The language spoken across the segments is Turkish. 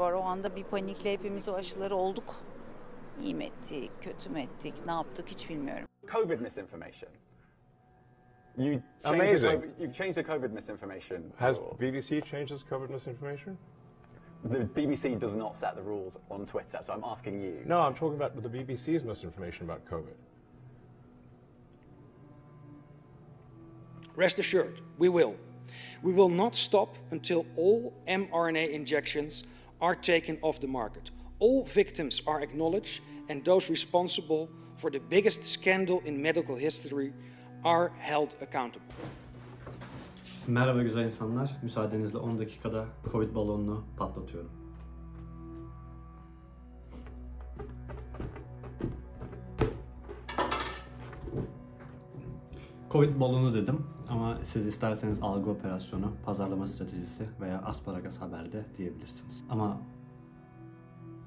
var. O anda bir panikle hepimiz o aşıları olduk. İyi mi ettik, kötü mü ettik, ne yaptık hiç bilmiyorum. COVID misinformation. You changed, the Amazing. COVID, you changed the COVID misinformation. Has rules. BBC changed its COVID misinformation? The BBC does not set the rules on Twitter, so I'm asking you. No, I'm talking about the BBC's misinformation about COVID. Rest assured, we will. We will not stop until all mRNA injections are taken off the market. All victims are acknowledged, and those responsible for the biggest scandal in medical history are held accountable. Merhaba güzel insanlar. Müsaadenizle 10 dakikada Covid balonunu patlatıyorum. Covid balonu dedim ama siz isterseniz algı operasyonu, pazarlama stratejisi veya asparagas haberde diyebilirsiniz. Ama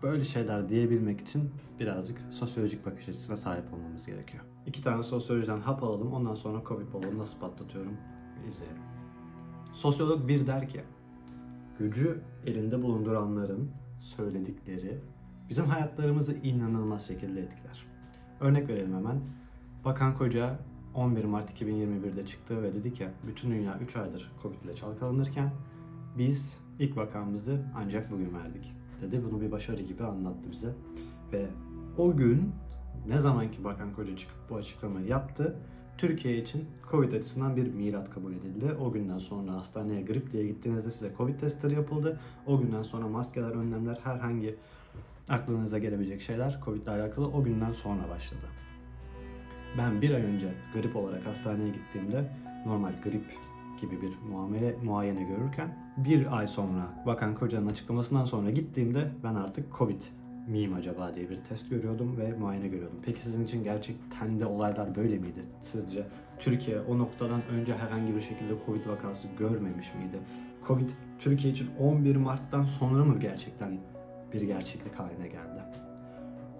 böyle şeyler diyebilmek için birazcık sosyolojik bakış açısına sahip olmamız gerekiyor. İki tane sosyolojiden hap alalım ondan sonra Covid balonu nasıl patlatıyorum izleyelim. Sosyolog bir der ki, gücü elinde bulunduranların söyledikleri bizim hayatlarımızı inanılmaz şekilde etkiler. Örnek verelim hemen. Bakan Koca 11 Mart 2021'de çıktı ve dedi ki bütün dünya 3 aydır Covid ile çalkalanırken biz ilk vakamızı ancak bugün verdik dedi. Bunu bir başarı gibi anlattı bize. Ve o gün ne zamanki Bakan Koca çıkıp bu açıklamayı yaptı Türkiye için Covid açısından bir milat kabul edildi. O günden sonra hastaneye grip diye gittiğinizde size Covid testleri yapıldı. O günden sonra maskeler, önlemler, herhangi aklınıza gelebilecek şeyler Covid ile alakalı o günden sonra başladı. Ben bir ay önce grip olarak hastaneye gittiğimde normal grip gibi bir muamele, muayene görürken bir ay sonra Bakan Koca'nın açıklamasından sonra gittiğimde ben artık Covid miyim acaba diye bir test görüyordum ve muayene görüyordum. Peki sizin için gerçekten de olaylar böyle miydi? Sizce Türkiye o noktadan önce herhangi bir şekilde Covid vakası görmemiş miydi? Covid Türkiye için 11 Mart'tan sonra mı gerçekten bir gerçeklik haline geldi?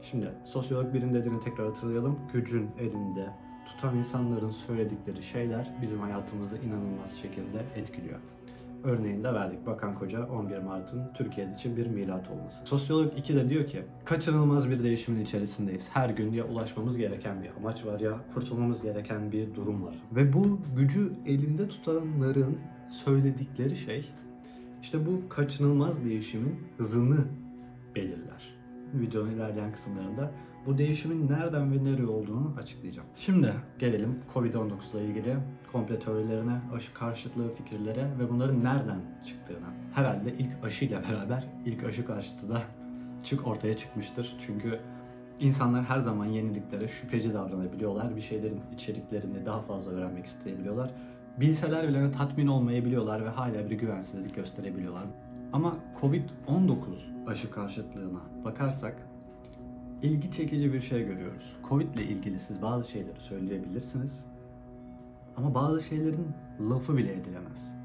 Şimdi sosyolog birinin dediğini tekrar hatırlayalım. Gücün elinde tutan insanların söyledikleri şeyler bizim hayatımızı inanılmaz şekilde etkiliyor. Örneğini de verdik. Bakan Koca 11 Mart'ın Türkiye için bir milat olması. Sosyolog 2 de diyor ki kaçınılmaz bir değişimin içerisindeyiz. Her gün ya ulaşmamız gereken bir amaç var ya kurtulmamız gereken bir durum var. Ve bu gücü elinde tutanların söyledikleri şey işte bu kaçınılmaz değişimin hızını belirler. Videonun ilerleyen kısımlarında bu değişimin nereden ve nereye olduğunu açıklayacağım. Şimdi gelelim Covid-19 ile ilgili komple teorilerine, aşı karşıtlığı fikirlere ve bunların nereden çıktığına. Herhalde ilk aşıyla beraber ilk aşı karşıtı da çık ortaya çıkmıştır. Çünkü insanlar her zaman yeniliklere şüpheci davranabiliyorlar. Bir şeylerin içeriklerini daha fazla öğrenmek isteyebiliyorlar. Bilseler bile tatmin olmayabiliyorlar ve hala bir güvensizlik gösterebiliyorlar. Ama Covid-19 aşı karşıtlığına bakarsak ilgi çekici bir şey görüyoruz. Covid ile ilgili siz bazı şeyleri söyleyebilirsiniz ama bazı şeylerin lafı bile edilemez.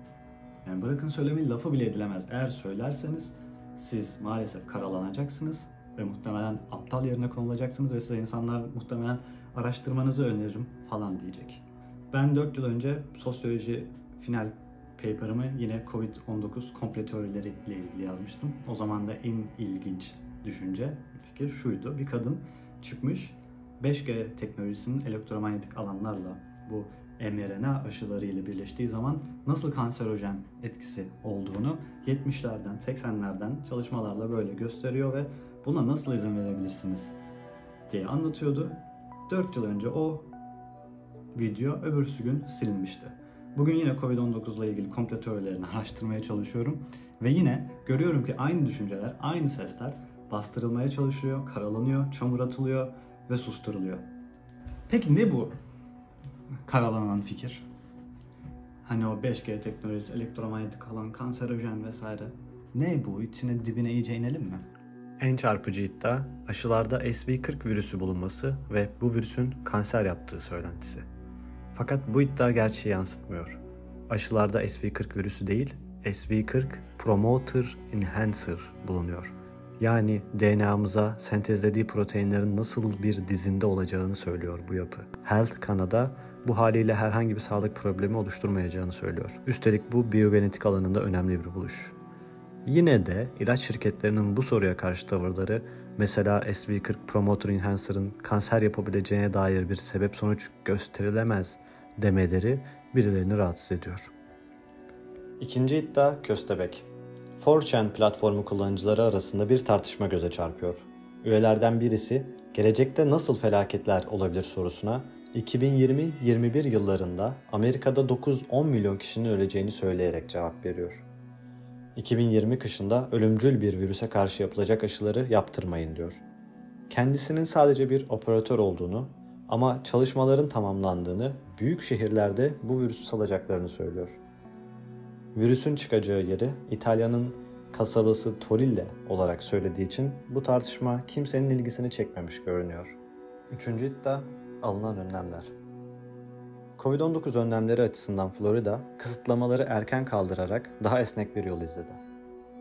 Yani bırakın söylemeyi lafı bile edilemez. Eğer söylerseniz siz maalesef karalanacaksınız ve muhtemelen aptal yerine konulacaksınız ve size insanlar muhtemelen araştırmanızı öneririm falan diyecek. Ben 4 yıl önce sosyoloji final paper'ımı yine Covid-19 komple teorileri ile ilgili yazmıştım. O zaman da en ilginç düşünce, fikir şuydu. Bir kadın çıkmış 5G teknolojisinin elektromanyetik alanlarla bu mRNA aşıları ile birleştiği zaman nasıl kanserojen etkisi olduğunu 70'lerden, 80'lerden çalışmalarla böyle gösteriyor ve buna nasıl izin verebilirsiniz diye anlatıyordu. 4 yıl önce o video öbürsü gün silinmişti. Bugün yine Covid-19 ile ilgili komple teorilerini araştırmaya çalışıyorum. Ve yine görüyorum ki aynı düşünceler, aynı sesler bastırılmaya çalışıyor, karalanıyor, çamur atılıyor ve susturuluyor. Peki ne bu karalanan fikir? Hani o 5G teknolojisi, elektromanyetik alan, kanserojen vesaire. Ne bu? İçine dibine iyice inelim mi? En çarpıcı iddia aşılarda SV40 virüsü bulunması ve bu virüsün kanser yaptığı söylentisi. Fakat bu iddia gerçeği yansıtmıyor. Aşılarda SV40 virüsü değil, SV40 Promoter Enhancer bulunuyor. Yani DNA'mıza sentezlediği proteinlerin nasıl bir dizinde olacağını söylüyor bu yapı. Health Canada bu haliyle herhangi bir sağlık problemi oluşturmayacağını söylüyor. Üstelik bu biyogenetik alanında önemli bir buluş. Yine de ilaç şirketlerinin bu soruya karşı tavırları mesela SV40 Promoter Enhancer'ın kanser yapabileceğine dair bir sebep sonuç gösterilemez demeleri birilerini rahatsız ediyor. İkinci iddia köstebek. 4chan platformu kullanıcıları arasında bir tartışma göze çarpıyor. Üyelerden birisi gelecekte nasıl felaketler olabilir sorusuna 2020-21 yıllarında Amerika'da 9-10 milyon kişinin öleceğini söyleyerek cevap veriyor. 2020 kışında ölümcül bir virüse karşı yapılacak aşıları yaptırmayın diyor. Kendisinin sadece bir operatör olduğunu ama çalışmaların tamamlandığını, büyük şehirlerde bu virüsü salacaklarını söylüyor. Virüsün çıkacağı yeri İtalya'nın kasabası Torille olarak söylediği için bu tartışma kimsenin ilgisini çekmemiş görünüyor. Üçüncü iddia alınan önlemler. Covid-19 önlemleri açısından Florida kısıtlamaları erken kaldırarak daha esnek bir yol izledi.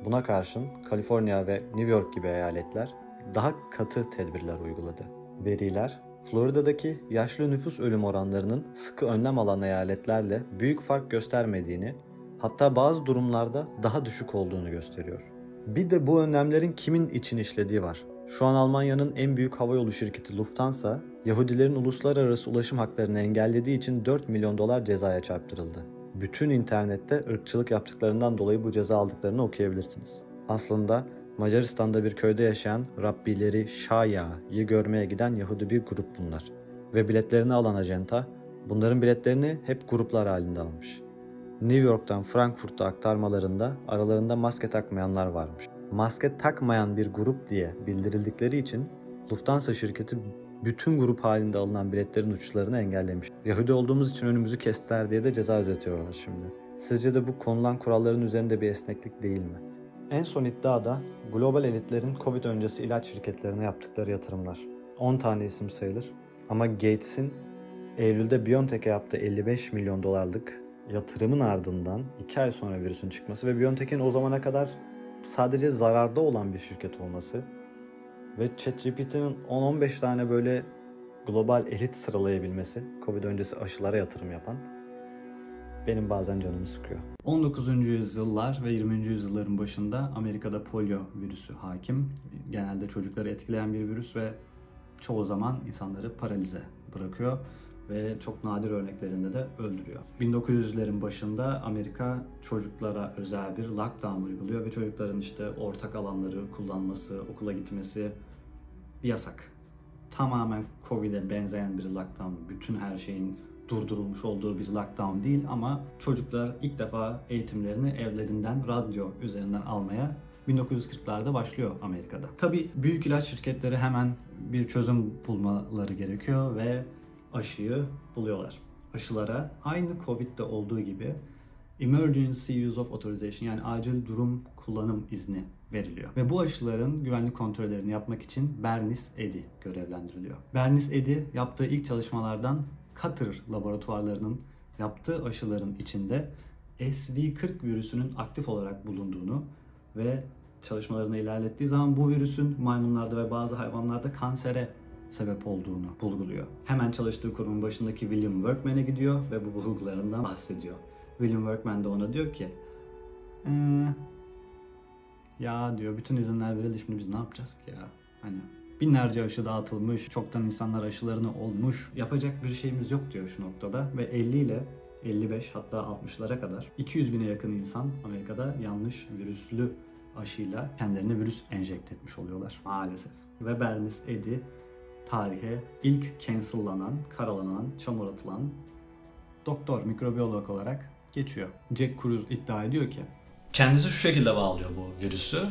Buna karşın Kaliforniya ve New York gibi eyaletler daha katı tedbirler uyguladı. Veriler Florida'daki yaşlı nüfus ölüm oranlarının sıkı önlem alan eyaletlerle büyük fark göstermediğini, hatta bazı durumlarda daha düşük olduğunu gösteriyor. Bir de bu önlemlerin kimin için işlediği var. Şu an Almanya'nın en büyük havayolu şirketi Lufthansa, Yahudilerin uluslararası ulaşım haklarını engellediği için 4 milyon dolar cezaya çarptırıldı. Bütün internette ırkçılık yaptıklarından dolayı bu ceza aldıklarını okuyabilirsiniz. Aslında Macaristan'da bir köyde yaşayan Rabbileri Şaya'yı görmeye giden Yahudi bir grup bunlar. Ve biletlerini alan ajenta bunların biletlerini hep gruplar halinde almış. New York'tan Frankfurt'a aktarmalarında aralarında maske takmayanlar varmış. Maske takmayan bir grup diye bildirildikleri için Lufthansa şirketi bütün grup halinde alınan biletlerin uçuşlarını engellemiş. Yahudi olduğumuz için önümüzü kestiler diye de ceza ödetiyorlar şimdi. Sizce de bu konulan kuralların üzerinde bir esneklik değil mi? En son iddia da global elitlerin Covid öncesi ilaç şirketlerine yaptıkları yatırımlar. 10 tane isim sayılır ama Gates'in Eylül'de BioNTech'e yaptığı 55 milyon dolarlık yatırımın ardından 2 ay sonra virüsün çıkması ve BioNTech'in o zamana kadar sadece zararda olan bir şirket olması ve ChatGPT'nin 10-15 tane böyle global elit sıralayabilmesi, Covid öncesi aşılara yatırım yapan benim bazen canımı sıkıyor. 19. yüzyıllar ve 20. yüzyılların başında Amerika'da polio virüsü hakim. Genelde çocukları etkileyen bir virüs ve çoğu zaman insanları paralize bırakıyor ve çok nadir örneklerinde de öldürüyor. 1900'lerin başında Amerika çocuklara özel bir lockdown uyguluyor ve çocukların işte ortak alanları kullanması, okula gitmesi yasak. Tamamen Covid'e benzeyen bir lockdown, bütün her şeyin durdurulmuş olduğu bir lockdown değil ama çocuklar ilk defa eğitimlerini evlerinden radyo üzerinden almaya 1940'larda başlıyor Amerika'da. Tabi büyük ilaç şirketleri hemen bir çözüm bulmaları gerekiyor ve aşıyı buluyorlar. Aşılara aynı Covid'de olduğu gibi Emergency Use of Authorization yani acil durum kullanım izni veriliyor. Ve bu aşıların güvenlik kontrollerini yapmak için Bernis Edi görevlendiriliyor. Bernis Edi yaptığı ilk çalışmalardan Katar laboratuvarlarının yaptığı aşıların içinde SV40 virüsünün aktif olarak bulunduğunu ve çalışmalarını ilerlettiği zaman bu virüsün maymunlarda ve bazı hayvanlarda kansere sebep olduğunu bulguluyor. Hemen çalıştığı kurumun başındaki William Workman'e gidiyor ve bu bulgularından bahsediyor. William Workman de ona diyor ki ee, ya diyor bütün izinler verildi şimdi biz ne yapacağız ki ya? Hani binlerce aşı dağıtılmış, çoktan insanlar aşılarını olmuş. Yapacak bir şeyimiz yok diyor şu noktada ve 50 ile 55 hatta 60'lara kadar 200 bine yakın insan Amerika'da yanlış virüslü aşıyla kendilerine virüs enjekte etmiş oluyorlar maalesef. Ve Bernice Eddy tarihe ilk cancellanan, karalanan, çamur atılan doktor, mikrobiyolog olarak geçiyor. Jack Cruz iddia ediyor ki kendisi şu şekilde bağlıyor bu virüsü.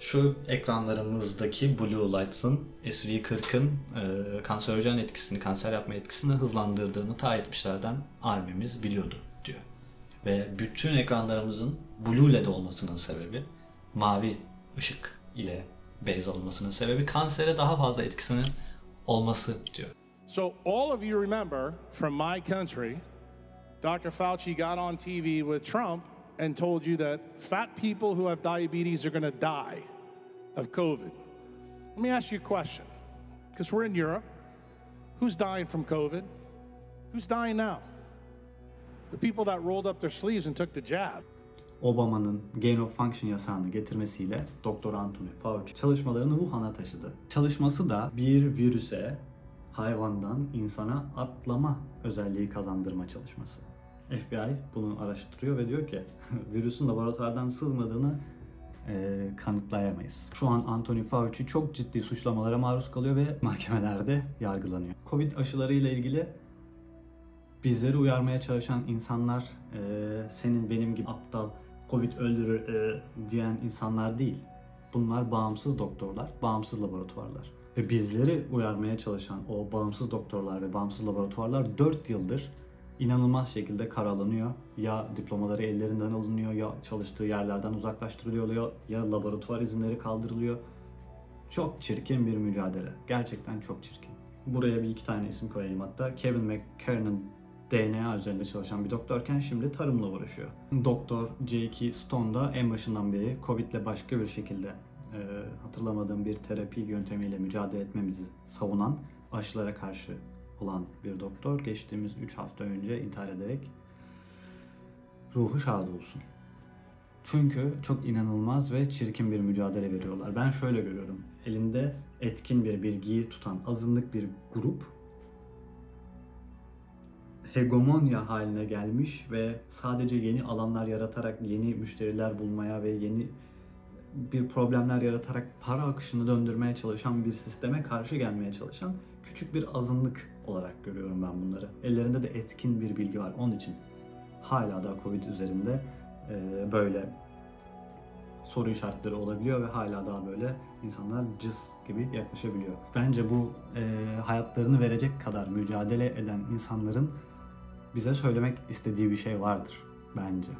Şu ekranlarımızdaki Blue Lights'ın SV40'ın e, kanserojen etkisini, kanser yapma etkisini hızlandırdığını ta 70'lerden armimiz biliyordu diyor. Ve bütün ekranlarımızın Blue LED olmasının sebebi mavi ışık ile base alınmasının sebebi kansere daha fazla etkisinin olması diyor. So, all of you remember from my country, Dr. Fauci got on TV with Trump and told you that fat people who have diabetes are going die of COVID. Let me ask you a question because we're in Europe. Who's dying from COVID? Who's dying now? The people that rolled up their sleeves and took the jab. Obama'nın gain of function yasağını getirmesiyle Dr. Anthony Fauci çalışmalarını Wuhan'a taşıdı. Çalışması da bir virüse hayvandan insana atlama özelliği kazandırma çalışması. FBI bunu araştırıyor ve diyor ki virüsün laboratuvardan sızmadığını e, kanıtlayamayız. Şu an Anthony Fauci çok ciddi suçlamalara maruz kalıyor ve mahkemelerde yargılanıyor. Covid aşıları ile ilgili bizleri uyarmaya çalışan insanlar e, senin benim gibi aptal Covid öldürür e, diyen insanlar değil. Bunlar bağımsız doktorlar, bağımsız laboratuvarlar. Ve bizleri uyarmaya çalışan o bağımsız doktorlar ve bağımsız laboratuvarlar 4 yıldır inanılmaz şekilde karalanıyor. Ya diplomaları ellerinden alınıyor, ya çalıştığı yerlerden uzaklaştırılıyor, ya, laboratuvar izinleri kaldırılıyor. Çok çirkin bir mücadele. Gerçekten çok çirkin. Buraya bir iki tane isim koyayım hatta. Kevin McKernan DNA üzerinde çalışan bir doktorken şimdi tarımla uğraşıyor. Doktor J.K. Stone da en başından beri Covid ile başka bir şekilde e, hatırlamadığım bir terapi yöntemiyle mücadele etmemizi savunan aşılara karşı olan bir doktor geçtiğimiz 3 hafta önce intihar ederek ruhu şad olsun. Çünkü çok inanılmaz ve çirkin bir mücadele veriyorlar. Ben şöyle görüyorum. Elinde etkin bir bilgiyi tutan azınlık bir grup hegemonya haline gelmiş ve sadece yeni alanlar yaratarak yeni müşteriler bulmaya ve yeni bir problemler yaratarak para akışını döndürmeye çalışan bir sisteme karşı gelmeye çalışan küçük bir azınlık olarak görüyorum ben bunları. Ellerinde de etkin bir bilgi var. Onun için hala da Covid üzerinde böyle soru işaretleri olabiliyor ve hala daha böyle insanlar cız gibi yaklaşabiliyor. Bence bu e, hayatlarını verecek kadar mücadele eden insanların bize söylemek istediği bir şey vardır bence.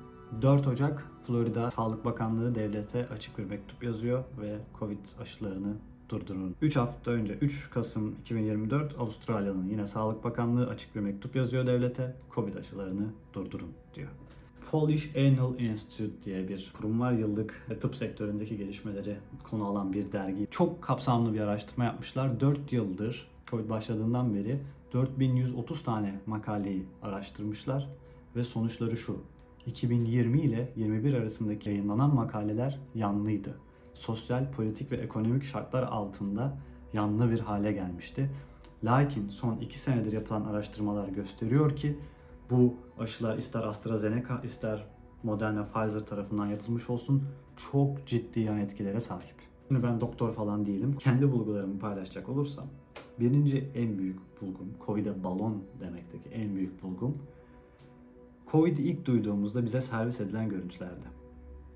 4 Ocak Florida Sağlık Bakanlığı devlete açık bir mektup yazıyor ve Covid aşılarını durdurun. 3 hafta önce 3 Kasım 2024 Avustralya'nın yine Sağlık Bakanlığı açık bir mektup yazıyor devlete. Covid aşılarını durdurun diyor. Polish Annual Institute diye bir kurum var. Yıllık tıp sektöründeki gelişmeleri konu alan bir dergi. Çok kapsamlı bir araştırma yapmışlar. 4 yıldır Covid başladığından beri 4130 tane makaleyi araştırmışlar ve sonuçları şu. 2020 ile 21 arasındaki yayınlanan makaleler yanlıydı. Sosyal, politik ve ekonomik şartlar altında yanlı bir hale gelmişti. Lakin son 2 senedir yapılan araştırmalar gösteriyor ki bu aşılar ister AstraZeneca ister Moderna Pfizer tarafından yapılmış olsun çok ciddi yan etkilere sahip. Şimdi ben doktor falan değilim. Kendi bulgularımı paylaşacak olursam birinci en büyük bulgum, Covid'e balon demekteki en büyük bulgum Covid'i ilk duyduğumuzda bize servis edilen görüntülerdi.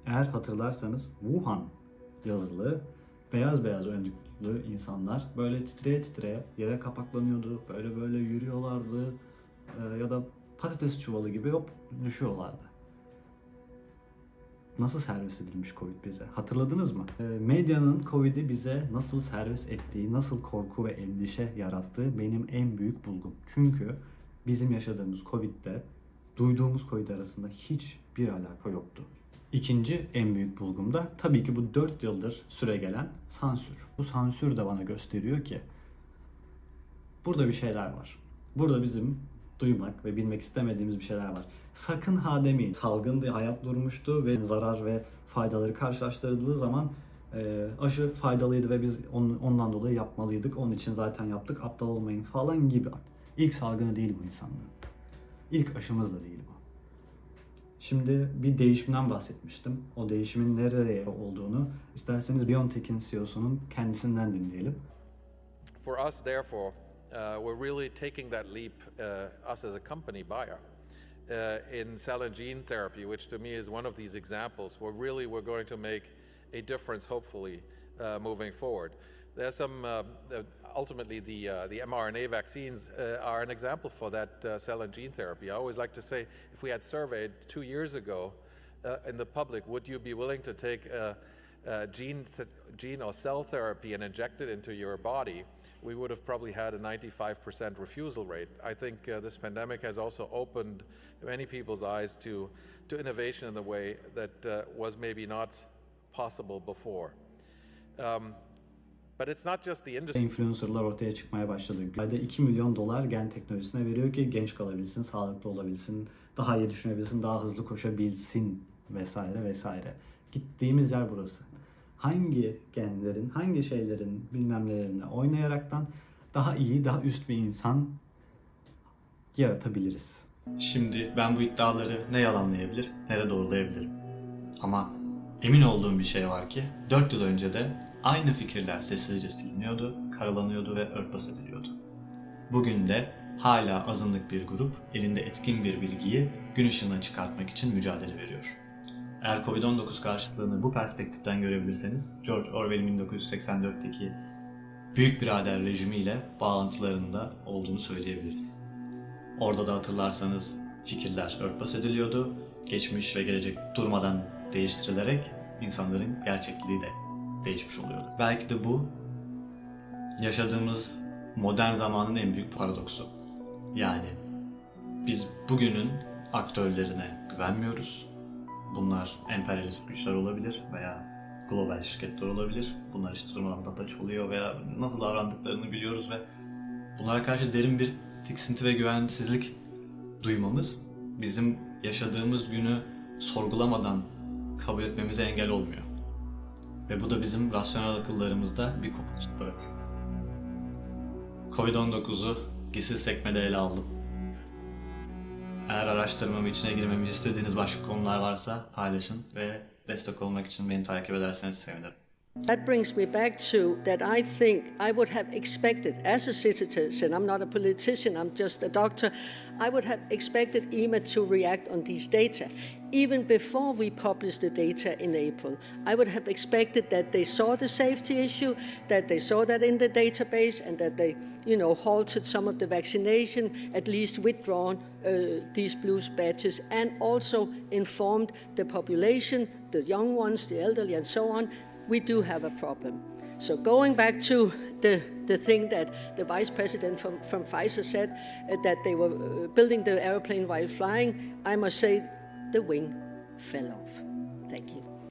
Eğer hatırlarsanız Wuhan yazılı beyaz beyaz önlüklü insanlar böyle titreye titreye yere kapaklanıyordu. Böyle böyle yürüyorlardı. Ee, ya da patates çuvalı gibi hop düşüyorlardı. Nasıl servis edilmiş Covid bize? Hatırladınız mı? Ee, medyanın Covid'i bize nasıl servis ettiği, nasıl korku ve endişe yarattığı benim en büyük bulgum. Çünkü bizim yaşadığımız Covid'de duyduğumuz Covid arasında hiçbir alaka yoktu. İkinci en büyük bulgum da tabii ki bu 4 yıldır süre gelen sansür. Bu sansür de bana gösteriyor ki burada bir şeyler var. Burada bizim duymak ve bilmek istemediğimiz bir şeyler var. Sakın ha demeyin. Salgındı, hayat durmuştu ve zarar ve faydaları karşılaştırıldığı zaman e, aşı faydalıydı ve biz onun, ondan dolayı yapmalıydık. Onun için zaten yaptık. Aptal olmayın falan gibi. İlk salgını değil bu insanlığın. İlk aşımız da değil bu. Şimdi bir değişimden bahsetmiştim. O değişimin nereye olduğunu isterseniz BioNTech'in CEO'sunun kendisinden dinleyelim. For us, therefore, uh, we're really taking that leap, uh, us as a company, Bayer, uh, in cell and gene therapy, which to me is one of these examples where really we're going to make a difference, hopefully, uh, moving forward. There's some, uh, uh, ultimately, the, uh, the mRNA vaccines uh, are an example for that uh, cell and gene therapy. I always like to say if we had surveyed two years ago uh, in the public, would you be willing to take a gene, th- gene or cell therapy and inject it into your body? We would have probably had a 95% refusal rate. I think uh, this pandemic has also opened many people's eyes to, to innovation in the way that uh, was maybe not possible before. Um, Influencerlar ortaya çıkmaya başladı. Ayda 2 milyon dolar gen teknolojisine veriyor ki genç kalabilsin, sağlıklı olabilsin, daha iyi düşünebilsin, daha hızlı koşabilsin vesaire vesaire. Gittiğimiz yer burası. Hangi genlerin, hangi şeylerin bilmem nelerine oynayaraktan daha iyi, daha üst bir insan yaratabiliriz. Şimdi ben bu iddiaları ne yalanlayabilir ne de doğrulayabilirim. Ama emin olduğum bir şey var ki 4 yıl önce de aynı fikirler sessizce siliniyordu, karalanıyordu ve örtbas ediliyordu. Bugün de hala azınlık bir grup elinde etkin bir bilgiyi gün ışığına çıkartmak için mücadele veriyor. Eğer Covid-19 karşıtlığını bu perspektiften görebilirseniz George Orwell'in 1984'teki Büyük Birader rejimiyle bağlantılarında olduğunu söyleyebiliriz. Orada da hatırlarsanız fikirler örtbas ediliyordu. Geçmiş ve gelecek durmadan değiştirilerek insanların gerçekliği de değişmiş oluyordu. Belki de bu yaşadığımız modern zamanın en büyük paradoksu. Yani biz bugünün aktörlerine güvenmiyoruz. Bunlar emperyalist güçler olabilir veya global şirketler olabilir. Bunlar işte durmadan data oluyor veya nasıl davrandıklarını biliyoruz ve bunlara karşı derin bir tiksinti ve güvensizlik duymamız bizim yaşadığımız günü sorgulamadan kabul etmemize engel olmuyor. Ve bu da bizim rasyonel akıllarımızda bir kopukluk bırakıyor. Covid-19'u gizsiz sekmede ele aldım. Eğer araştırmamı içine girmemi istediğiniz başka konular varsa paylaşın ve destek olmak için beni takip ederseniz sevinirim. That brings me back to that I think I would have expected, as a citizen, I'm not a politician, I'm just a doctor, I would have expected EMA to react on these data. Even before we published the data in April, I would have expected that they saw the safety issue, that they saw that in the database, and that they, you know, halted some of the vaccination, at least withdrawn uh, these blue badges, and also informed the population, the young ones, the elderly, and so on, we do have a problem. So going back to the, the thing that the vice president from, from Pfizer said, uh, that they were uh, building the airplane while flying, I must say the wing fell off. Thank you.